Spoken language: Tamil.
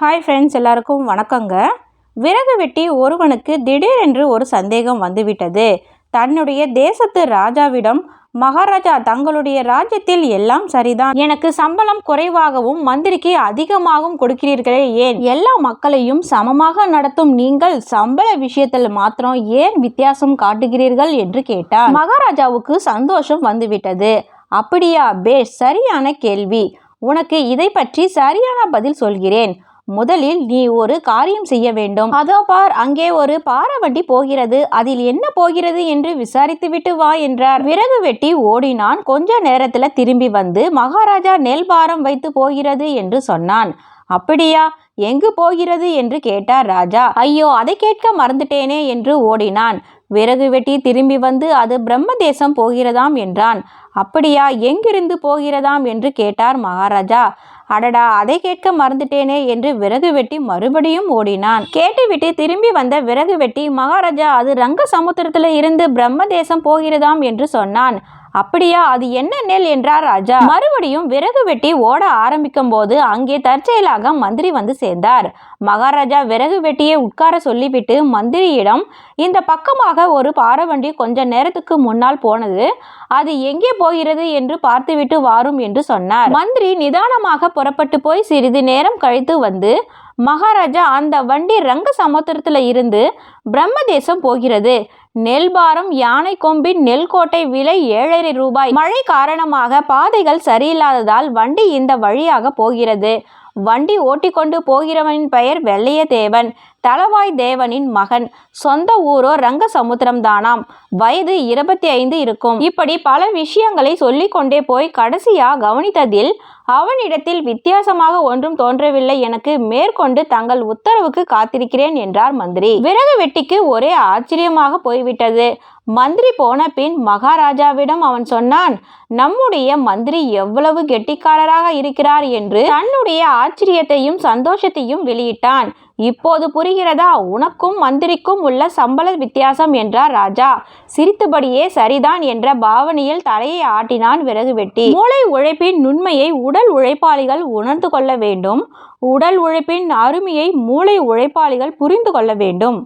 ஹாய் ஃப்ரெண்ட்ஸ் எல்லாருக்கும் வணக்கங்க. விறகு வெட்டி ஒருவனுக்கு திடீரென்று ஒரு சந்தேகம் வந்துவிட்டது. தன்னுடைய தேசத்து ராஜாவிடம் மகாராஜா தங்களுடைய ராஜ்யத்தில் எல்லாம் சரிதான். எனக்கு சம்பளம் குறைவாகவும் மந்திரிக்கு அதிகமாகவும் கொடுக்கிறீர்களே ஏன்? எல்லா மக்களையும் சமமாக நடத்தும் நீங்கள் சம்பள விஷயத்தில் மாத்திரம் ஏன் வித்தியாசம் காட்டுகிறீர்கள்? என்று கேட்டார். மகாராஜாவுக்கு சந்தோஷம் வந்துவிட்டது. அப்படியா பேஷ் சரியான கேள்வி. உனக்கு இதை பற்றி சரியான பதில் சொல்கிறேன். முதலில் நீ ஒரு காரியம் செய்ய வேண்டும். அதோ பார் அங்கே ஒரு பாரவண்டி போகிறது. அதில் என்ன போகிறது என்று விசாரித்துவிட்டு வா என்றார். விறகு வெட்டி ஓடினான். கொஞ்ச நேரத்துல திரும்பி வந்து மகாராஜா நெல் பாரம் வைத்து போகிறது என்று சொன்னான். அப்படியா? எங்கு போகிறது? என்று கேட்டார் ராஜா. ஐயோ அதை கேட்க மறந்துட்டேனே என்று ஓடினான். விறகு வெட்டி திரும்பி வந்து அது பிரம்ம தேசம் போகிறதாம் என்றான். அப்படியா எங்கிருந்து போகிறதாம் என்று கேட்டார் மகாராஜா. அடடா அதை கேட்க மறந்துட்டேனே என்று விறகு வெட்டி மறுபடியும் ஓடினான். கேட்டுவிட்டு திரும்பி வந்த விறகு வெட்டி மகாராஜா அது ரங்க சமுத்திரத்தில் இருந்து பிரம்ம தேசம் போகிறதாம் என்று சொன்னான். அப்படியா அது என்ன நெல் என்றார் ராஜா. மறுபடியும் விறகு வெட்டி ஓட ஆரம்பிக்கும் போது அங்கே தற்செயலாக மந்திரி வந்து சேர்ந்தார். மகாராஜா விறகு வெட்டியை உட்கார சொல்லிவிட்டு மந்திரியிடம் இந்த பக்கமாக ஒரு பாரவண்டி கொஞ்ச நேரத்துக்கு முன்னால் போனது. அது எங்கே போகிறது என்று பார்த்துவிட்டு வாரும் என்று சொன்னார். மந்திரி நிதானமாக புறப்பட்டு போய் சிறிது நேரம் கழித்து வந்து மகாராஜா அந்த வண்டி ரங்க சமுத்திரத்தில் இருந்து பிரம்மதேசம் போகிறது. நெல் பாரம் யானை கொம்பின் நெல் கோட்டை விலை ஏழரை ரூபாய். மழை காரணமாக பாதைகள் சரியில்லாததால் வண்டி இந்த வழியாக போகிறது. வண்டி ஓட்டிக்கொண்டு போகிறவனின் பெயர் வெள்ளைய தேவன் தளவாய் தேவனின் மகன். சொந்த ஊரோ ரங்கசமுத்திரம்தானாம் தானாம். வயது இருபத்தி ஐந்து இருக்கும். இப்படி பல விஷயங்களை சொல்லிக்கொண்டே போய் கடைசியா கவனித்ததில் அவனிடத்தில் வித்தியாசமாக ஒன்றும் தோன்றவில்லை எனக்கு மேற்கொண்டு தங்கள் உத்தரவுக்கு காத்திருக்கிறேன் என்றார் மந்திரி. விறகு வெட்டிக்கு ஒரே ஆச்சரியமாக போய்விட்டது. மந்திரி போன பின் மகாராஜாவிடம் அவன் சொன்னான் நம்முடைய மந்திரி எவ்வளவு கெட்டிக்காரராக இருக்கிறார் என்று தன்னுடைய ஆச்சரியத்தையும் சந்தோஷத்தையும் வெளியிட்டான். இப்போது புரிகிறதா? உனக்கும் மந்திரிக்கும் உள்ள சம்பள வித்தியாசம் என்றார் ராஜா. சிரித்தபடியே சரிதான் என்ற பாவனையில் தலையை ஆட்டினான் விறகு வெட்டி மூளை உழைப்பின் நுண்மையை உடல் உழைப்பாளிகள் உணர்ந்து கொள்ள வேண்டும். உடல் உழைப்பின் அருமையை மூளை உழைப்பாளிகள் புரிந்து கொள்ள வேண்டும்.